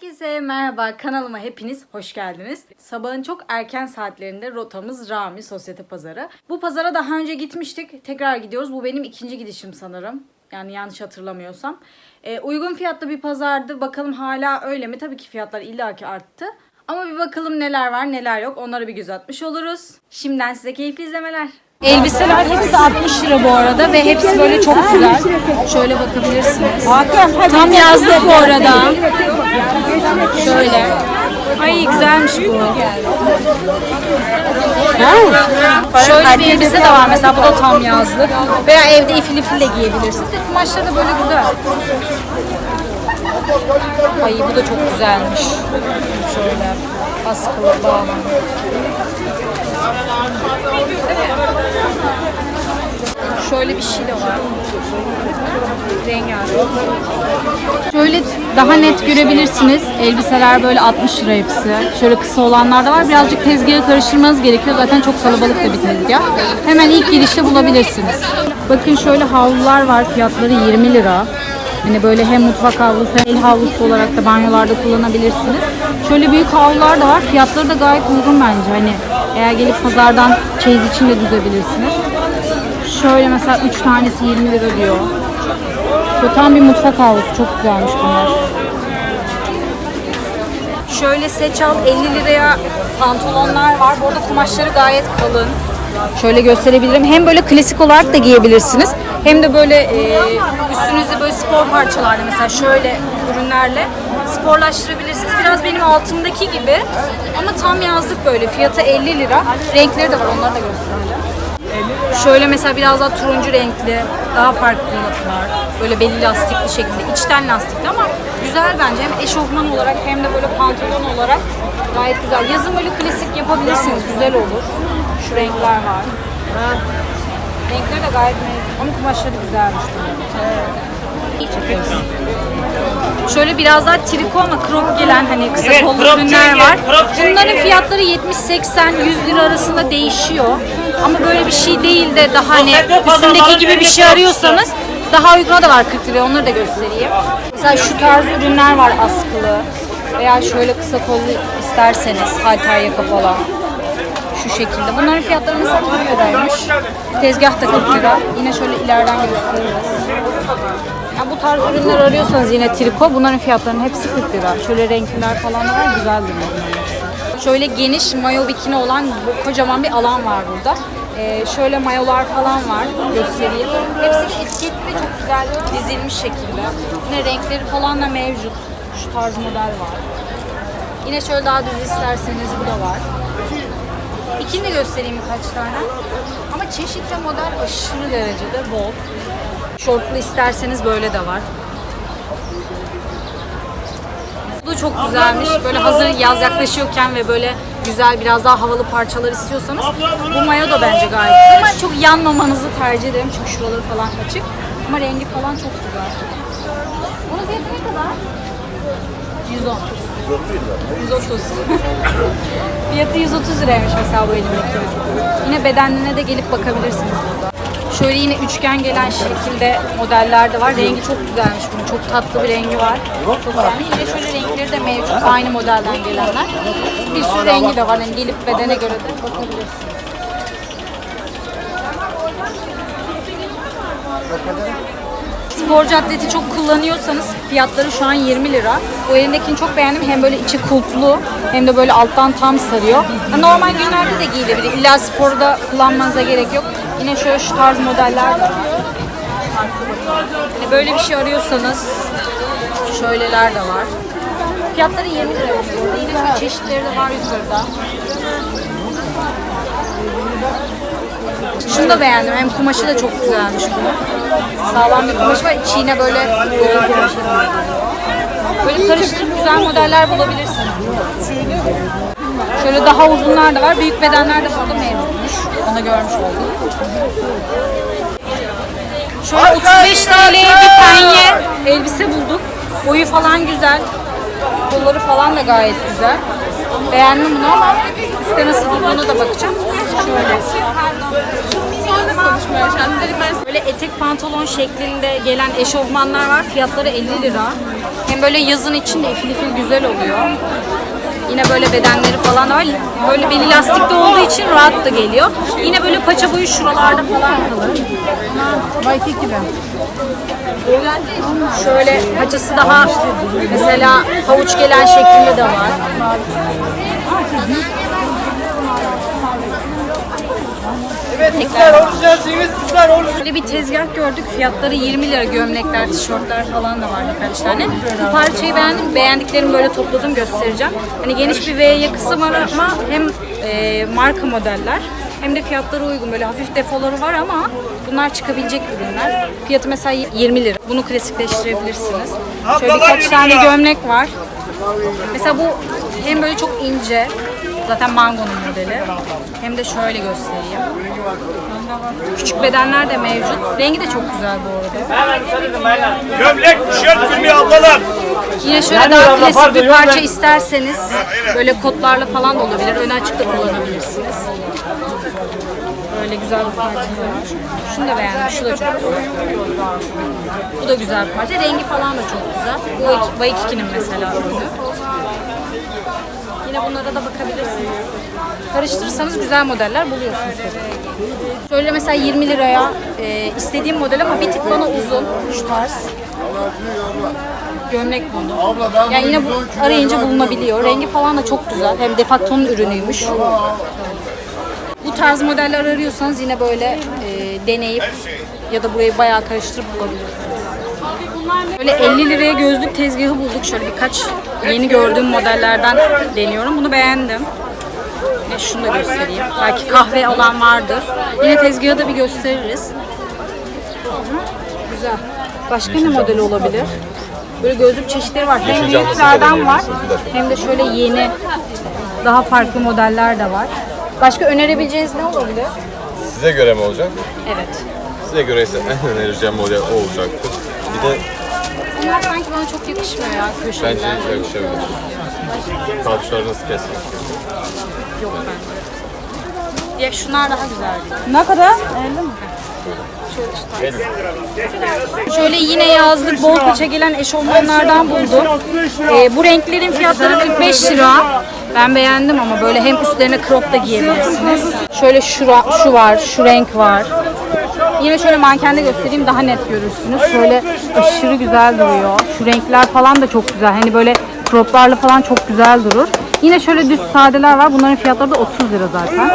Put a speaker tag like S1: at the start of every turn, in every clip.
S1: Herkese merhaba kanalıma hepiniz hoş geldiniz. Sabahın çok erken saatlerinde rotamız Rami Sosyete Pazarı. Bu pazara daha önce gitmiştik. Tekrar gidiyoruz. Bu benim ikinci gidişim sanırım. Yani yanlış hatırlamıyorsam. Ee, uygun fiyatlı bir pazardı. Bakalım hala öyle mi? Tabii ki fiyatlar illaki arttı. Ama bir bakalım neler var neler yok. Onlara bir göz atmış oluruz. Şimdiden size keyifli izlemeler. Elbiseler hepsi 60 lira bu arada ve hepsi böyle çok güzel. Şöyle bakabilirsiniz. Tam yazlık bu arada. Şöyle. Ay güzelmiş bu. Şöyle bir elbise de var mesela bu da tam yazlık. Veya evde ifil ifil de giyebilirsiniz. Kumaşları da böyle güzel. Ay bu da çok güzelmiş. Şöyle askılı bağlı. Şöyle bir şey de var. Rengarenk. Şöyle daha net görebilirsiniz. Elbiseler böyle 60 lira hepsi. Şöyle kısa olanlar da var. Birazcık tezgahı karıştırmanız gerekiyor. Zaten çok kalabalık da bir tezgah. Hemen ilk girişte bulabilirsiniz. Bakın şöyle havlular var. Fiyatları 20 lira. Hani böyle hem mutfak havlusu hem el havlusu olarak da banyolarda kullanabilirsiniz. Şöyle büyük havlular da var. Fiyatları da gayet uygun bence. Hani eğer gelip pazardan çeyiz için de düzebilirsiniz. Şöyle mesela 3 tanesi 20 lira diyor. Şu tam bir mutfak havlusu. Çok güzelmiş bunlar. Şöyle seç al 50 liraya pantolonlar var. Bu arada kumaşları gayet kalın. Şöyle gösterebilirim. Hem böyle klasik olarak da giyebilirsiniz. Hem de böyle e, üstünüzde böyle spor parçalarla mesela şöyle ürünlerle sporlaştırabilirsiniz. Biraz benim altımdaki gibi ama tam yazlık böyle. Fiyatı 50 lira. Renkleri de var. Onları da göstereceğim. Şöyle mesela biraz daha turuncu renkli, daha farklılar. Böyle belli lastikli şekilde, içten lastikli ama güzel bence. Hem eşofman olarak hem de böyle pantolon olarak gayet güzel. Yazın böyle klasik yapabilirsiniz, güzel olur. Şu renkler var. Renkleri de gayet memnun. Ama kumaşları güzelmiş. İyi çekiyoruz. Şöyle biraz daha triko ama crop gelen hani kısa
S2: Evet,
S1: kollu ürünler var. Bunların fiyatları 70-80 100 lira arasında değişiyor. Ama böyle bir şey değil de daha hani üstündeki gibi bir şey arıyorsanız daha uyguna da var 40 liraya onları da göstereyim. Mesela şu tarz ürünler var askılı. Veya şöyle kısa kollu isterseniz halter yaka falan. Şu şekilde. Bunların fiyatları mesela 40 liraymış. Tezgah da 40 lira. Yine şöyle ileriden gösteririz. Ya bu tarz ürünler arıyorsanız yine triko bunların fiyatlarının hepsi 40 lira. Şöyle renkliler falan da var bunların hepsi. Şöyle geniş mayo bikini olan kocaman bir alan var burada. Ee, şöyle mayolar falan var göstereyim. Hepsi etiketli çok güzel dizilmiş şekilde. Yine renkleri falan da mevcut. Şu tarz model var. Yine şöyle daha düz isterseniz bu da var. İkini de göstereyim birkaç tane. Ama çeşit ve model aşırı derecede bol. Şortlu isterseniz böyle de var. Bu çok güzelmiş. Böyle hazır yaz yaklaşıyorken ve böyle güzel biraz daha havalı parçalar istiyorsanız bu mayo da bence gayet güzel. Ama çok yanmamanızı tercih ederim çünkü şuraları falan açık. Ama rengi falan çok güzel. Bunun fiyatı ne kadar? 110. 130. Fiyatı 130 liraymış mesela bu elimdeki. Yine bedenine de gelip bakabilirsiniz burada. Şöyle yine üçgen gelen şekilde modeller de var. Rengi çok güzelmiş bunun. Çok tatlı bir rengi var. Çok beğendim. Yine şöyle renkleri de mevcut. Aynı modelden gelenler. Bir sürü rengi de var. Yani gelip bedene göre de bakabilirsiniz. Sporcu atleti çok kullanıyorsanız fiyatları şu an 20 lira. Bu elindekini çok beğendim. Hem böyle içi kulplu hem de böyle alttan tam sarıyor. Normal günlerde de giyilebilir. İlla sporda kullanmanıza gerek yok. Yine şöyle şu tarz modeller de var. Hani böyle bir şey arıyorsanız şöyleler de var. Fiyatları 20 lira. bu arada. Çeşitleri de var yukarıda. Şunu da beğendim. Hem kumaşı da çok güzelmiş bunun. Sağlam bir kumaş var. İçine böyle yoğun kumaşı. Böyle karıştırıp güzel modeller bulabilirsiniz. Şöyle daha uzunlar da var. Büyük bedenler de burada mevcutmuş. Onu görmüş oldum. Şöyle 35 TL'ye bir penye elbise bulduk. Boyu falan güzel. Kolları falan da gayet güzel. Beğendim bunu ama üstte nasıl durduğunu da bakacağım. Şöyle. Böyle etek pantolon şeklinde gelen eşofmanlar var. Fiyatları 50 lira. Hem böyle yazın için de ifil ifil güzel oluyor. Yine böyle bedenleri falan var. Böyle beli lastikte olduğu için rahat da geliyor. Yine böyle paça boyu şuralarda falan kalır.
S2: Baykik gibi.
S1: Şöyle paçası daha mesela havuç gelen şeklinde de var. Tekrar Böyle bir tezgah gördük. Fiyatları 20 lira gömlekler, tişörtler falan da var birkaç tane. Bu parçayı beğendim. Beğendiklerimi böyle topladım göstereceğim. Hani geniş bir V'ye kısa var ama hem e, marka modeller hem de fiyatları uygun. Böyle hafif defoları var ama bunlar çıkabilecek ürünler. Fiyatı mesela 20 lira. Bunu klasikleştirebilirsiniz. Şöyle birkaç tane gömlek var. Mesela bu hem böyle çok ince, zaten Mango'nun modeli. Hem de şöyle göstereyim. Küçük bedenler de mevcut. Rengi de çok güzel bu arada.
S3: Gömlek, tişört gibi ablalar.
S1: Yine şöyle daha klasik bir parça isterseniz böyle kotlarla falan da olabilir. Önü açık da kullanabilirsiniz. Böyle güzel bir parça var. Şunu da beğendim. Şu da çok güzel. Bu da güzel bir parça. Rengi falan da çok güzel. Bu Waikiki'nin mesela ürünü. Bunlara da bakabilirsiniz. Karıştırırsanız güzel modeller buluyorsunuz. Şöyle mesela 20 liraya e, istediğim model ama bir tık bana uzun şu tarz. Gömlek buldum. Yani yine bu arayınca bulunabiliyor. Rengi falan da çok güzel. Hem defaktonun ürünüymüş. Bu tarz modeller arıyorsanız yine böyle e, deneyip ya da burayı bayağı karıştırıp bulabilirsiniz. Böyle 50 liraya gözlük tezgahı bulduk. Şöyle birkaç yeni gördüğüm modellerden deniyorum. Bunu beğendim. Ve şunu da göstereyim. Belki kahve alan vardır. Yine tezgahı da bir gösteririz. Güzel. Başka ne modeli olabilir? Böyle gözlük çeşitleri var. Hem büyüklerden var hem de şöyle yeni daha farklı modeller de var. Başka önerebileceğiniz ne olabilir?
S4: Size göre mi olacak?
S1: Evet.
S4: Size göre ise en önereceğim model o olacaktır. Bir de
S1: Bunlar sanki bana çok yakışmıyor ya
S4: bence
S1: köşeler.
S4: yakışabilir. Kalçalarınızı kesmek.
S1: Yok bence. Ya şunlar daha güzel.
S2: Ne kadar? 50 mi?
S1: Şöyle yine yazlık bol paça gelen eşofmanlardan buldum. Ee, bu renklerin fiyatları 45 lira. Ben beğendim ama böyle hem üstlerine crop da giyebilirsiniz. Şöyle şura, şu var, şu renk var. Yine şöyle mankende göstereyim daha net görürsünüz. Şöyle aşırı güzel duruyor. Şu renkler falan da çok güzel. Hani böyle croplarla falan çok güzel durur. Yine şöyle düz sadeler var. Bunların fiyatları da 30 lira zaten.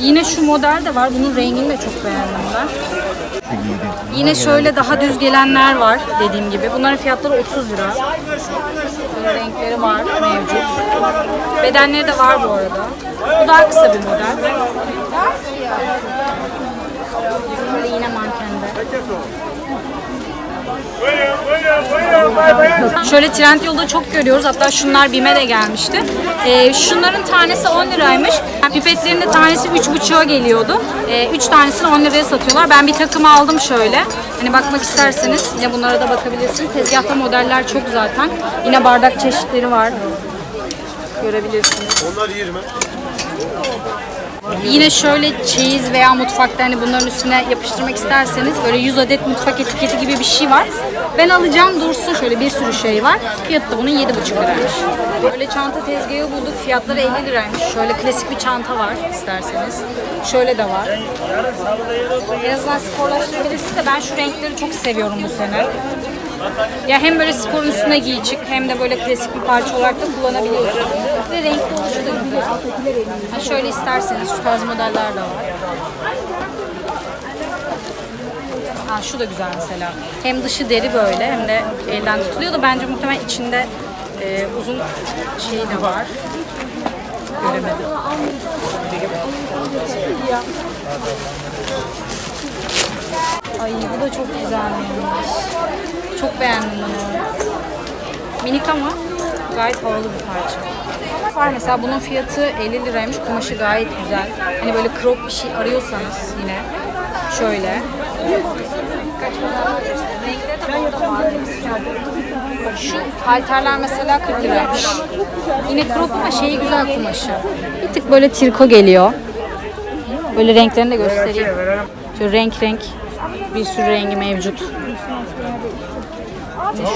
S1: Yine şu model de var. Bunun rengini de çok beğendim ben. Yine şöyle daha düz gelenler var dediğim gibi. Bunların fiyatları 30 lira. Böyle renkleri var mevcut. Bedenleri de var bu arada. Bu daha kısa bir model. Şöyle Trendyol'da çok görüyoruz. Hatta şunlar BİM'e de gelmişti. Ee, şunların tanesi 10 liraymış. Pipetlerin de tanesi 3,5'a geliyordu. 3 tanesini 10 liraya satıyorlar. Ben bir takım aldım şöyle. Hani bakmak isterseniz yine bunlara da bakabilirsiniz. Tezgahta modeller çok zaten. Yine bardak çeşitleri var. Görebilirsiniz.
S4: Onlar 20.
S1: Yine şöyle çeyiz veya mutfakta hani bunların üstüne yapıştırmak isterseniz böyle 100 adet mutfak etiketi gibi bir şey var. Ben alacağım dursun şöyle bir sürü şey var. Fiyatı da bunun 7,5 liraymış. Böyle çanta tezgahı bulduk. Fiyatları 50 liraymış. Şöyle klasik bir çanta var isterseniz. Şöyle de var. En azından sporlaştırabilirsiniz de ben şu renkleri çok seviyorum bu sene. Ya hem böyle sporun üstüne giyecek hem de böyle klasik bir parça olarak da kullanabiliyorsunuz. Ve renkli güzel. Ha şöyle isterseniz şu tarz modeller de var. Ha şu da güzel mesela. Hem dışı deri böyle hem de elden tutuluyor da bence muhtemelen içinde e, uzun şey de var. Göremedim. Ay bu da çok güzelmiş. Çok beğendim bunu. Minik ama gayet havalı bir parça. Var mesela bunun fiyatı 50 liraymış. Kumaşı gayet güzel. Hani böyle crop bir şey arıyorsanız yine şöyle. Şu halterler mesela 40 liraymış. Yine crop ama şeyi güzel kumaşı. Bir tık böyle triko geliyor. Böyle renklerini de göstereyim. Şöyle renk renk bir sürü rengi mevcut.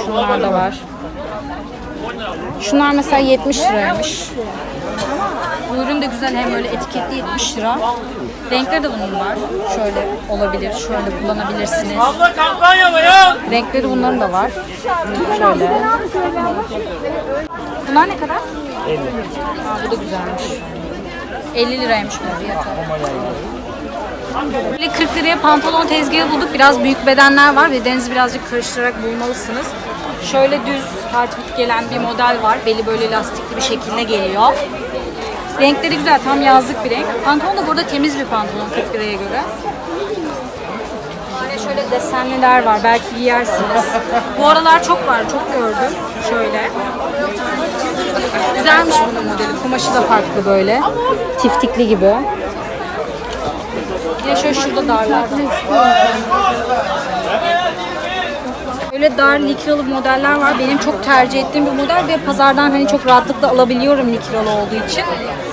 S1: Şunlar da var. Şunlar mesela 70 liraymış. Bu ürün de güzel hem böyle etiketli 70 lira. Renkleri de bunun var. Şöyle olabilir. Şöyle kullanabilirsiniz.
S3: Abla kampanya mı ya?
S1: Renkleri bunların da var. Şöyle. Bunlar ne kadar? 50. Aa, bu da güzelmiş. 50 liraymış bu fiyatı. Böyle 40 liraya pantolon tezgahı bulduk. Biraz büyük bedenler var. Bedeninizi birazcık karıştırarak bulmalısınız. Şöyle düz takip gelen bir model var. Beli böyle lastikli bir şekilde geliyor. Renkleri güzel. Tam yazlık bir renk. Pantolon da burada temiz bir pantolon 40 liraya göre. Yine şöyle desenliler var. Belki giyersiniz. Bu aralar çok var. Çok gördüm. Şöyle. Güzelmiş bunun modeli. Kumaşı da farklı böyle. Tiftikli gibi. Şöyle şurada darlar var. Öyle dar likralı modeller var. Benim çok tercih ettiğim bir model ve pazardan hani çok rahatlıkla alabiliyorum likralı olduğu için.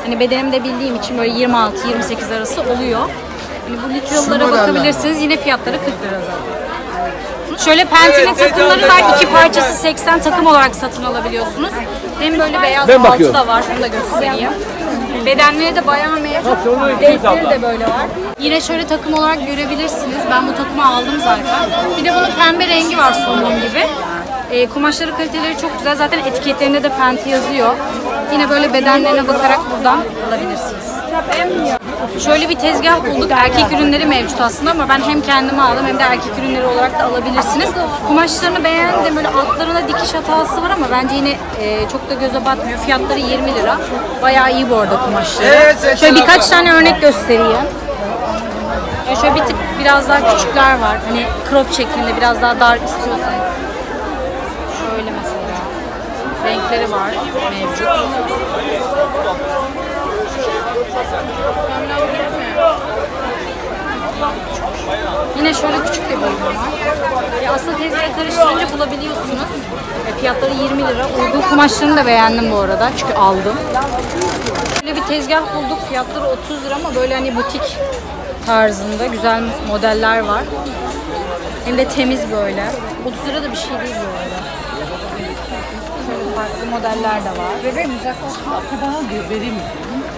S1: Hani bedenim de bildiğim için böyle 26-28 arası oluyor. Hani bu likralılara bakabilirsiniz. Yine fiyatları 40 lira zaten. Şöyle Penti'nin takımları var. iki parçası 80 takım olarak satın alabiliyorsunuz. Hem böyle beyaz altı da var. Onu da göstereyim. Bedenleri de bayağı mevcut. Renkleri de böyle var. Yine şöyle takım olarak görebilirsiniz. Ben bu takımı aldım zaten. Bir de bunun pembe rengi var somon gibi. E, kumaşları kaliteleri çok güzel. Zaten etiketlerinde de Penti yazıyor. Yine böyle bedenlerine bakarak buradan alabilirsiniz. Şöyle bir tezgah bulduk. Erkek ürünleri mevcut aslında ama ben hem kendime aldım hem de erkek ürünleri olarak da alabilirsiniz. Kumaşlarını beğendim. Böyle altlarına dikiş hatası var ama bence yine e, çok da göze batmıyor. Fiyatları 20 lira. Bayağı iyi bu arada kumaşları. Şöyle birkaç tane örnek göstereyim. Ya şöyle bir tık biraz daha küçükler var. Hani crop şeklinde biraz daha dar istiyorsanız. Şöyle mesela. Renkleri var mevcut. Yine şöyle küçük bir boyum var. E, aslında tezgahı karıştırınca bulabiliyorsunuz. E, fiyatları 20 lira. Uygun kumaşlarını da beğendim bu arada. Çünkü aldım. Böyle bir tezgah bulduk. Fiyatları 30 lira ama böyle hani butik tarzında güzel modeller var. Hem de temiz böyle. 30 lira da bir şey değil bu arada. Şöyle farklı modeller de var. Bebeğim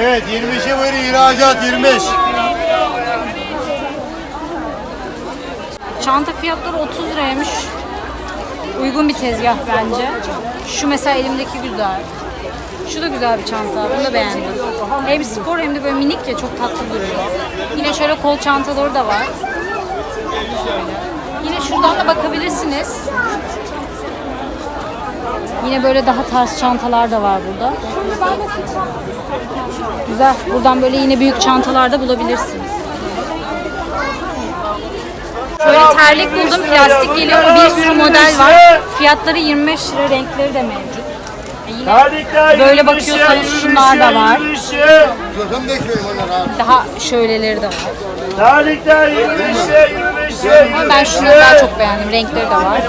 S3: Evet 25'e böyle ihracat 25.
S1: Çanta fiyatları 30 liraymış. Uygun bir tezgah bence. Şu mesela elimdeki güzel. Şu da güzel bir çanta. Bunu da beğendim. Hem spor hem de böyle minik ya çok tatlı duruyor. Yine şöyle kol çantaları da var. Yine şuradan da bakabilirsiniz. Yine böyle daha tarz çantalar da var burada. Güzel. Buradan böyle yine büyük çantalar da bulabilirsiniz. Şöyle terlik buldum. Plastik geliyor bir sürü model var. Fiyatları 25 lira. Renkleri de mevcut. E yine Böyle
S3: 25'e,
S1: bakıyorsanız şunlar da var.
S3: 25'e.
S1: daha şöyleleri de var.
S3: Terlikler 25'e 25'e.
S1: Ama ben şunları daha çok beğendim. Renkleri de var.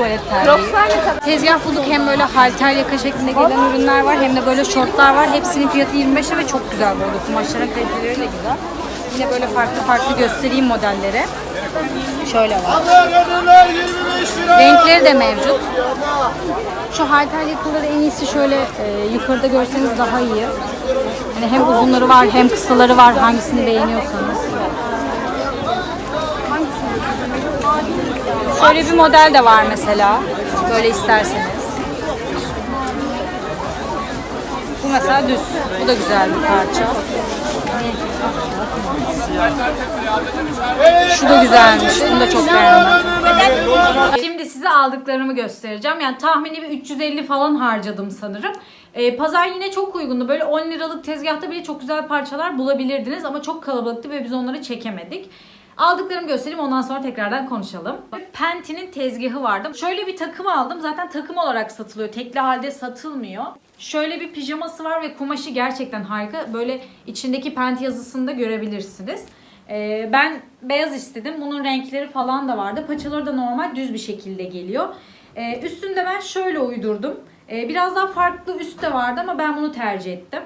S1: Tuvalet terliği. Tezgah bulduk hem böyle halter yaka şeklinde gelen ürünler var hem de böyle şortlar var. Hepsinin fiyatı 25 lira ve çok güzel bu arada. Kumaşların kaliteleri de güzel. Yine böyle farklı farklı göstereyim modelleri. Şöyle var.
S3: Kadınlar 25 lira.
S1: Renkleri de mevcut. Şu halter yakaları en iyisi şöyle e, yukarıda görseniz daha iyi. Hani hem uzunları var hem kısaları var. Hangisini beğeniyorsanız. Şöyle bir model de var mesela. Böyle isterseniz. Bu mesela düz. Bu da güzel bir parça. Şu da güzelmiş. Bunu da çok beğendim. Şimdi size aldıklarımı göstereceğim. Yani tahmini bir 350 falan harcadım sanırım. Ee, pazar yine çok uygundu. Böyle 10 liralık tezgahta bile çok güzel parçalar bulabilirdiniz. Ama çok kalabalıktı ve biz onları çekemedik. Aldıklarımı göstereyim ondan sonra tekrardan konuşalım. Penti'nin tezgahı vardı. Şöyle bir takım aldım. Zaten takım olarak satılıyor. Tekli halde satılmıyor. Şöyle bir pijaması var ve kumaşı gerçekten harika. Böyle içindeki Penti yazısını da görebilirsiniz. Ee, ben beyaz istedim. Bunun renkleri falan da vardı. Paçaları da normal düz bir şekilde geliyor. Ee, üstünde ben şöyle uydurdum. Ee, biraz daha farklı üst vardı ama ben bunu tercih ettim.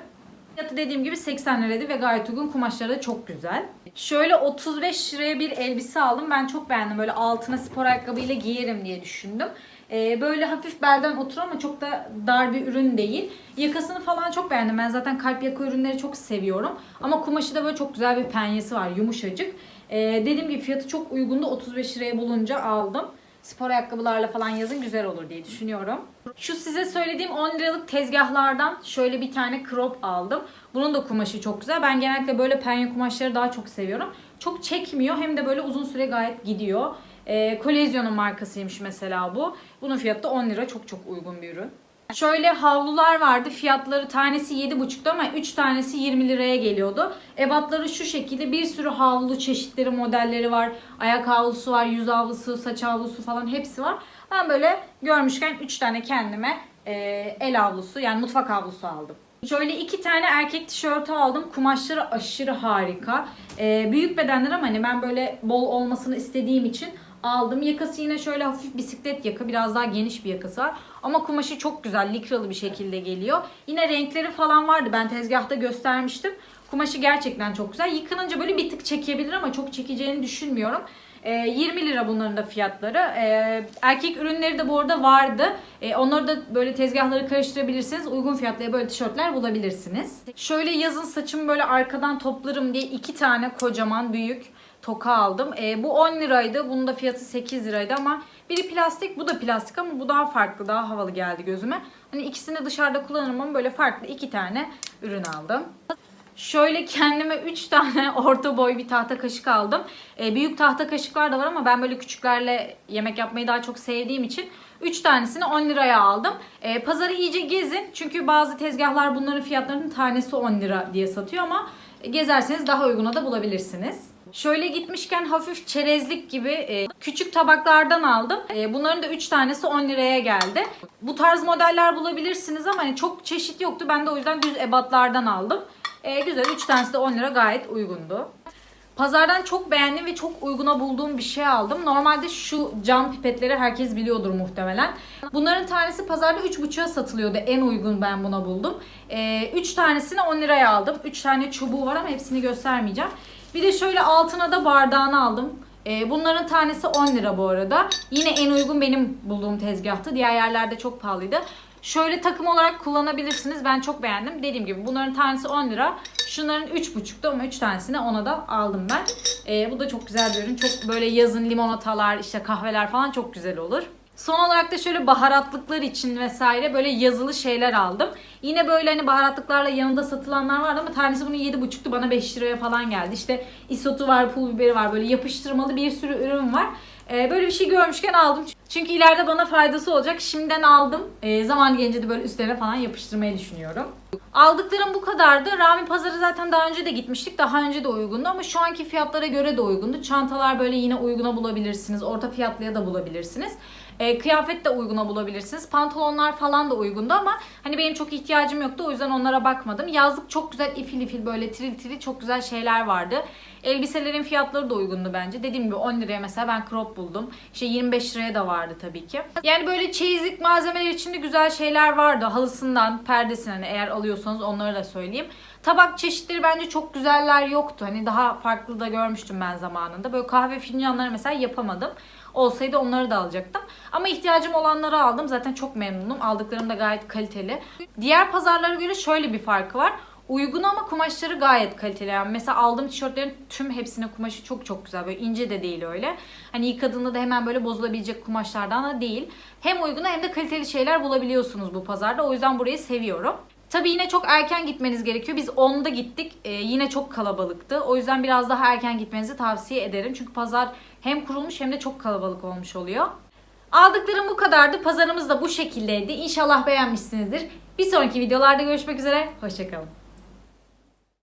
S1: Fiyatı dediğim gibi 80 liraydı ve gayet uygun. Kumaşları da çok güzel. Şöyle 35 liraya bir elbise aldım. Ben çok beğendim. Böyle altına spor ayakkabıyla giyerim diye düşündüm. Ee, böyle hafif belden otur ama çok da dar bir ürün değil. Yakasını falan çok beğendim. Ben zaten kalp yaka ürünleri çok seviyorum. Ama kumaşı da böyle çok güzel bir penyesi var. Yumuşacık. Ee, dediğim gibi fiyatı çok uygundu. 35 liraya bulunca aldım. Spor ayakkabılarla falan yazın güzel olur diye düşünüyorum. Şu size söylediğim 10 liralık tezgahlardan şöyle bir tane crop aldım. Bunun da kumaşı çok güzel. Ben genellikle böyle penye kumaşları daha çok seviyorum. Çok çekmiyor hem de böyle uzun süre gayet gidiyor. Ee, Colesio'nun markasıymış mesela bu. Bunun fiyatı da 10 lira. Çok çok uygun bir ürün. Şöyle havlular vardı. Fiyatları tanesi 7,5'tu ama 3 tanesi 20 liraya geliyordu. Ebatları şu şekilde bir sürü havlu çeşitleri, modelleri var. Ayak havlusu var, yüz havlusu, saç havlusu falan hepsi var. Ben böyle görmüşken 3 tane kendime e, el havlusu yani mutfak havlusu aldım. Şöyle iki tane erkek tişörtü aldım. Kumaşları aşırı harika. E, büyük bedenler ama hani ben böyle bol olmasını istediğim için aldım. Yakası yine şöyle hafif bisiklet yaka. Biraz daha geniş bir yakası var. Ama kumaşı çok güzel. Likralı bir şekilde geliyor. Yine renkleri falan vardı. Ben tezgahta göstermiştim. Kumaşı gerçekten çok güzel. Yıkanınca böyle bir tık çekebilir ama çok çekeceğini düşünmüyorum. Ee, 20 lira bunların da fiyatları. Ee, erkek ürünleri de bu arada vardı. Ee, onları da böyle tezgahları karıştırabilirsiniz. Uygun fiyatlıya böyle tişörtler bulabilirsiniz. Şöyle yazın saçımı böyle arkadan toplarım diye iki tane kocaman büyük toka aldım. Ee, bu 10 liraydı. Bunun da fiyatı 8 liraydı ama biri plastik bu da plastik ama bu daha farklı daha havalı geldi gözüme. Hani ikisini dışarıda kullanırım ama böyle farklı iki tane ürün aldım. Şöyle kendime 3 tane orta boy bir tahta kaşık aldım. Ee, büyük tahta kaşıklar da var ama ben böyle küçüklerle yemek yapmayı daha çok sevdiğim için 3 tanesini 10 liraya aldım. Ee, pazarı iyice gezin. Çünkü bazı tezgahlar bunların fiyatlarının tanesi 10 lira diye satıyor ama gezerseniz daha uyguna da bulabilirsiniz. Şöyle gitmişken hafif çerezlik gibi e, küçük tabaklardan aldım. E, bunların da 3 tanesi 10 liraya geldi. Bu tarz modeller bulabilirsiniz ama hani çok çeşit yoktu. Ben de o yüzden düz ebatlardan aldım. E, güzel 3 tanesi de 10 lira gayet uygundu. Pazardan çok beğendiğim ve çok uyguna bulduğum bir şey aldım. Normalde şu cam pipetleri herkes biliyordur muhtemelen. Bunların tanesi pazarda 3,5'a satılıyordu. En uygun ben buna buldum. 3 tanesini 10 liraya aldım. 3 tane çubuğu var ama hepsini göstermeyeceğim. Bir de şöyle altına da bardağını aldım. Ee, bunların tanesi 10 lira bu arada. Yine en uygun benim bulduğum tezgahtı. Diğer yerlerde çok pahalıydı. Şöyle takım olarak kullanabilirsiniz. Ben çok beğendim. Dediğim gibi bunların tanesi 10 lira. Şunların 3,5'tu ama 3 tanesini ona da aldım ben. Ee, bu da çok güzel bir ürün. Çok böyle yazın limonatalar, işte kahveler falan çok güzel olur. Son olarak da şöyle baharatlıklar için vesaire böyle yazılı şeyler aldım. Yine böyle hani baharatlıklarla yanında satılanlar vardı ama tanesi bunun 7,5'tu bana 5 liraya falan geldi. İşte isotu var, pul biberi var böyle yapıştırmalı bir sürü ürün var. Ee, böyle bir şey görmüşken aldım. Çünkü ileride bana faydası olacak. Şimdiden aldım. Ee, zaman gelince de böyle üstlerine falan yapıştırmayı düşünüyorum. Aldıklarım bu kadardı. Rami Pazarı zaten daha önce de gitmiştik. Daha önce de uygundu ama şu anki fiyatlara göre de uygundu. Çantalar böyle yine uyguna bulabilirsiniz. Orta fiyatlıya da bulabilirsiniz. E, kıyafet de uyguna bulabilirsiniz. Pantolonlar falan da uygundu ama hani benim çok ihtiyacım yoktu. O yüzden onlara bakmadım. Yazlık çok güzel ifil ifil böyle tril tril çok güzel şeyler vardı. Elbiselerin fiyatları da uygundu bence. Dediğim gibi 10 liraya mesela ben crop buldum. İşte 25 liraya da vardı tabii ki. Yani böyle çeyizlik malzemeler içinde güzel şeyler vardı. Halısından, perdesinden eğer alıyorsanız onları da söyleyeyim. Tabak çeşitleri bence çok güzeller yoktu. Hani daha farklı da görmüştüm ben zamanında. Böyle kahve fincanları mesela yapamadım. Olsaydı onları da alacaktım. Ama ihtiyacım olanları aldım. Zaten çok memnunum. Aldıklarım da gayet kaliteli. Diğer pazarlara göre şöyle bir farkı var. Uygun ama kumaşları gayet kaliteli. Yani mesela aldığım tişörtlerin tüm hepsinin kumaşı çok çok güzel. Böyle ince de değil öyle. Hani yıkadığında da hemen böyle bozulabilecek kumaşlardan da değil. Hem uyguna hem de kaliteli şeyler bulabiliyorsunuz bu pazarda. O yüzden burayı seviyorum. Tabii yine çok erken gitmeniz gerekiyor. Biz 10'da gittik. Ee, yine çok kalabalıktı. O yüzden biraz daha erken gitmenizi tavsiye ederim. Çünkü pazar hem kurulmuş hem de çok kalabalık olmuş oluyor. Aldıklarım bu kadardı. Pazarımız da bu şekildeydi. İnşallah beğenmişsinizdir. Bir sonraki videolarda görüşmek üzere. Hoşçakalın.